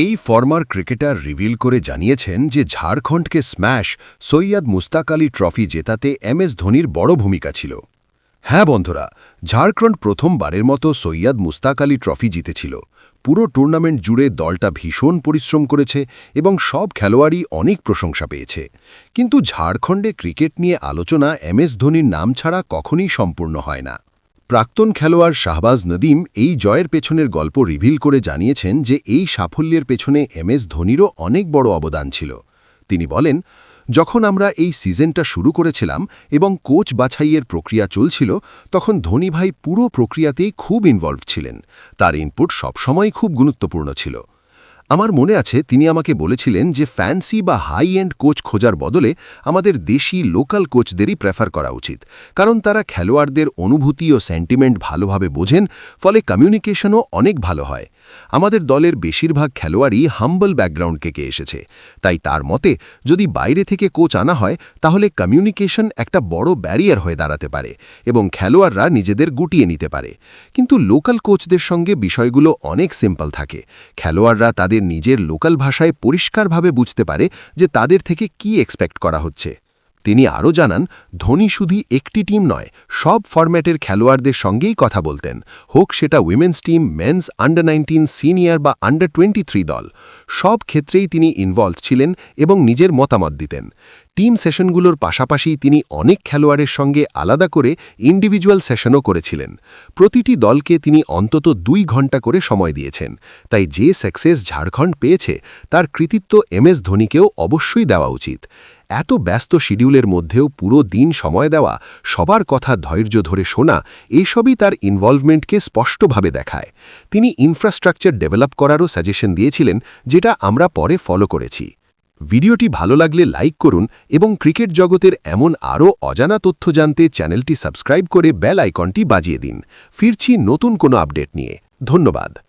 এই former cricketer reveal করে জানিয়েছেন যে ঝাড়খণ্ডকে স্ম্যাশ সৈয়দ মুস্তাক আলী ট্রফি জেতাতে এম এস ধোনির বড় ভূমিকা ছিল। হ্যাঁ বন্ধুরা, ঝাড়খণ্ড প্রথমবারের মতো সৈয়দ মুস্তাক আলী ট্রফি জিতেছিল। পুরো টুর্নামেন্ট জুড়ে দলটা ভীষণ পরিশ্রম করেছে এবং সব খেলোয়াড়ই অনেক প্রশংসা পেয়েছে। কিন্তু ঝাড়খণ্ডে ক্রিকেট নিয়ে আলোচনা এম এস ধোনির নাম ছাড়া কখনই সম্পূর্ণ হয় না। প্রাক্তন খেলোয়াড় শাহবাজ নদীম এই জয়ের পেছনের গল্প রিভিল করে জানিয়েছেন যে এই সাফল্যের পেছনে এম এস ধোনিরও অনেক বড় অবদান ছিল। তিনি বলেন, যখন আমরা এই সিজনটা শুরু করেছিলাম এবং কোচ বাছাইয়ের প্রক্রিয়া চলছিল, তখন ধোনি ভাই পুরো প্রক্রিয়াতেই খুব ইনভলভ ছিলেন। তার ইনপুট সবসময় খুব গুরুত্বপূর্ণ ছিল। আমার মনে আছে তিনি আমাকে বলেছিলেন যে ফ্যান্সি বা হাই এন্ড কোচ খোঁজার বদলে আমাদের দেশি লোকাল কোচদেরই প্রেফার করা উচিত। কারণ তারা খেলোয়াড়দের অনুভূতি ও সেন্টিমেন্ট ভালোভাবে বোঝেন, ফলে কমিউনিকেশনও অনেক ভালো হয়। আমাদের দলের বেশিরভাগ খেলোয়াড়ই হাম্বল ব্যাকগ্রাউন্ড থেকে এসেছে। তাই তার মতে, যদি বাইরে থেকে কোচ আনা হয়, তাহলে কমিউনিকেশন একটা বড় ব্যারিয়ার হয়ে দাঁড়াতে পারে এবং খেলোয়াড়রা নিজেদের গুটিয়ে নিতে পারে। কিন্তু লোকাল কোচদের সঙ্গে বিষয়গুলো অনেক সিম্পল থাকে। খেলোয়াড়রা তাদের নিজের লোকাল ভাষায় পরিষ্কারভাবে বুঝতে পারে যে তাদের থেকে কি এক্সপেক্ট করা হচ্ছে। তিনি আরও জানান, ধোনি শুধু একটি টিম নয়, সব ফরম্যাটের খেলোয়াড়দের সঙ্গেই কথা বলতেন। হোক সেটা women's team, men's under nineteen senior বা আন্ডার টোয়েন্টি দল। সব ক্ষেত্রেই তিনি ইনভলভ ছিলেন এবং নিজের মতামত দিতেন। টিম সেশনগুলোর পাশাপাশি তিনি অনেক খেলোয়াড়ের সঙ্গে আলাদা করে ইন্ডিভিজুয়াল সেশনও করেছিলেন। প্রতিটি দলকে তিনি অন্তত দুই ঘণ্টা করে সময় দিয়েছেন। তাই যে সাকসেস ঝাড়খণ্ড পেয়েছে, তার কৃতিত্ব এম এস ধোনিকেও অবশ্যই দেওয়া উচিত। এত ব্যস্ত শিডিউলের মধ্যেও পুরো দিন সময় দেওয়া, সবার কথা ধৈর্য ধরে শোনা, এসবই তার ইনভলভমেন্টকে স্পষ্টভাবে দেখায়। তিনি ইনফ্রাস্ট্রাকচার ডেভেলপ করারও সাজেশন দিয়েছিলেন, যেটা আমরা পরে ফলো করেছি। ভিডিওটি ভালো লাগলে লাইক করুন এবং ক্রিকেট জগতের এমন আরও অজানা তথ্য জানতে চ্যানেলটি সাবস্ক্রাইব করে বেল আইকনটি বাজিয়ে দিন। ফিরছি নতুন কোনো আপডেট নিয়ে। ধন্যবাদ।